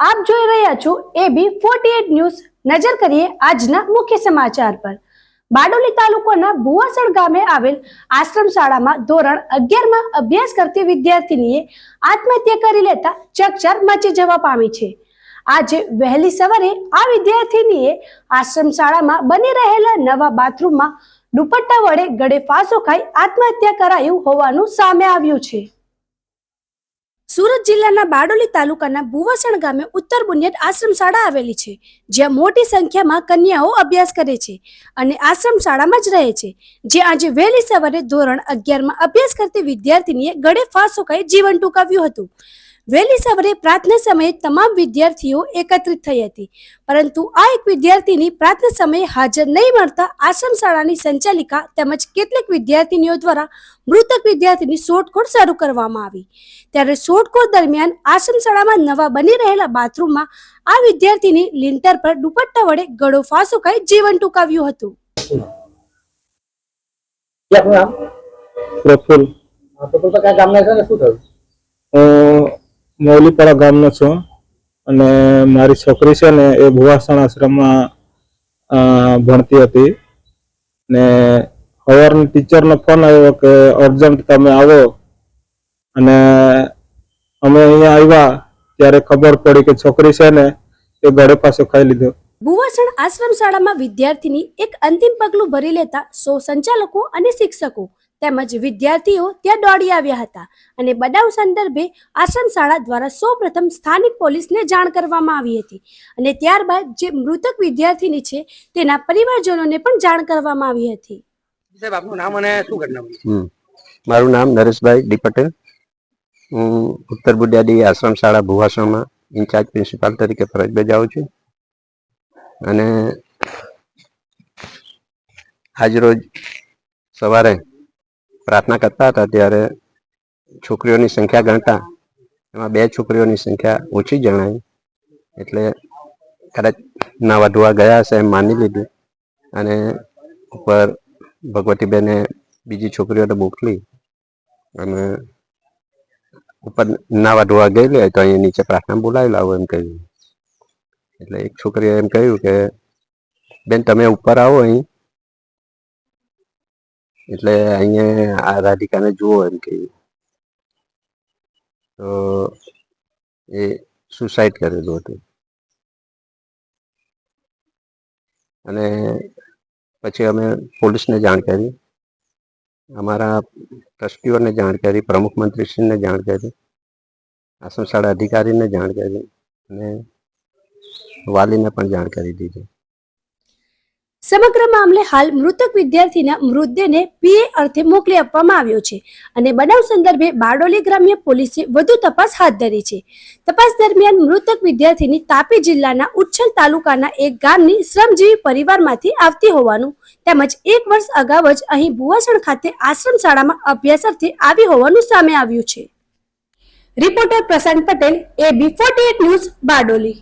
આપ જોઈ રહ્યા છો એબી ફોર્ટી એટ ન્યૂઝ. નજર કરીએ આજના મુખ્ય સમાચાર પર. બારડોલી તાલુકાના ભુવાસણ ગામે આવેલ આશ્રમ શાળામાં ધોરણ અગિયારમાં અભ્યાસ કરતી વિદ્યાર્થીનીએ આત્મહત્યા કરી લેતા ચકચાર મચી જવા પામી છે. આજે વહેલી સવારે આ વિદ્યાર્થીનીએ આશ્રમ શાળામાં બની રહેલા નવા બાથરૂમમાં દુપટ્ટા વડે ગળે ફાંસો ખાઈ આત્મહત્યા કરાયું હોવાનું સામે આવ્યું છે. સુરત જિલ્લાના બારડોલી તાલુકાના ભુવાસણ ગામે ઉત્તર બુનિયાદ આશ્રમ શાળા આવેલી છે, જ્યાં મોટી સંખ્યામાં કન્યાઓ અભ્યાસ કરે છે અને આશ્રમ શાળામાં જ રહે છે, જે આજે વહેલી સવારે ધોરણ અગિયારમાં અભ્યાસ કરતી વિદ્યાર્થીનીએ ગળે ફાંસો ખાઈ જીવન ટૂંકાવ્યું હતું. વહેલી સવારે પ્રાર્થના સમયે તમામ વિદ્યાર્થીઓ એકત્રિત થઈ હતી. પરંતુ આ એક વિદ્યાર્થીની પ્રાર્થના સમયે હાજર નહીં મળતા આશ્રમ શાળાની સંચાલિકા તેમજ કેટલીક વિદ્યાર્થીનીઓ દ્વારા મૃતક વિદ્યાર્થીની શોધખોળ શરૂ કરવામાં આવી. ત્યારે શોધખોળ દરમિયાન આશ્રમ શાળામાં નવા બની રહેલા બાથરૂમમાં આ વિદ્યાર્થીની લિન્ટર પર દુપટ્ટા વડે ગળો ફાંસો ખાઈ જીવન ટૂંકાવ્યું હતું. પ્રફુલ. પ્રફુલ તો તો કયા ગામના છો ને? શું થયું? હું ગામનો છું અને મારી છોકરી છે ને એ ભુવાસણ આશ્રમમાં ભણતી હતી. ને સવારના ટીચરનો ફોન આવ્યો કે અર્જન્ટ તમે આવો. અને અમે અહીંયા આવ્યા ત્યારે ખબર પડી કે છોકરી છે ને એ ગળે પાસે ખાઈ લીધો. ભુવાસણ આશ્રમ શાળામાં વિદ્યાર્થીની એક અંતિમ પગલું ભરી લેતા સો સંચાલકો અને શિક્ષકો તેમજ વિદ્યાર્થીઓ ત્યાં દોડી આવ્યા હતા અને બનાવ સંદર્ભે આશ્રમ શાળા દ્વારા સૌપ્રથમ સ્થાનિક પોલીસને જાણ કરવામાં આવી હતી અને ત્યારબાદ જે મૃતક વિદ્યાર્થીની છે તેના પરિવારજનોને પણ જાણ કરવામાં આવી હતી. સાહેબ આપનું નામ અને શું ઘટના મારું નામ નરેશભાઈ ડી પટેલ. હું ઉત્તર બુડિયાદી આશ્રમ શાળા ભુવાસણમાં ઇન્ચાર્જ પ્રિન્સિપાલ તરીકે ફરજ બજાવું છું. અને આજરોજ સવારે પ્રાર્થના કરતા હતા ત્યારે છોકરીઓની સંખ્યા ગણતા. એમાં બે છોકરીઓની સંખ્યા ઓછી જણાઈ. એટલે કદાચ નાવા ધોવા ગયા હશે એમ માની લીધું. અને ઉપર ભગવતીબેને બીજી છોકરીઓને મોકલી. અને ઉપર નાવા ધોવા ગયેલી હોય તો અહીંયા નીચે પ્રાર્થના બોલાવી લાવો એમ કહ્યું. એટલે એક છોકરીએ એમ કહ્યું કે, બેન, તમે ઉપર આવો અહીં. એટલે અહીંયા આ રાધિકાને જુઓ એમ કહ્યું તો એ સુસાઇડ કરેલું હતું. અને પછી અમે પોલીસને જાણ કરી. અમારા ટ્રસ્ટીઓને જાણ કરી, પ્રમુખ મંત્રીશ્રીને જાણ કરી આશ્રમ શાળા અધિકારીને જાણ કરી અને વાલીને પણ જાણ કરી દીધી. સમગ્ર મામલે હાલ મૃતક વિદ્યાર્થીના મૃતદેહને પીએ અર્થે મોકલી આપવામાં આવ્યો છે અને બનાવ સંદર્ભે બારડોલી ગ્રામ્ય પોલીસે વધુ તપાસ હાથ ધરી છે. તપાસ દરમિયાન મૃતક વિદ્યાર્થીની તાપી જિલ્લાના ઉચ્છલ તાલુકાના એક ગામની શ્રમજીવી પરિવારમાંથી આવતી હોવાનું તેમજ એક વર્ષ અગાઉ જ અહીં ભુવાસણ ખાતે આશ્રમ શાળામાં અભ્યાસ અર્થે આવી હોવાનું સામે આવ્યું છે. Reporter Prashant Patel A B forty news, Bardoli.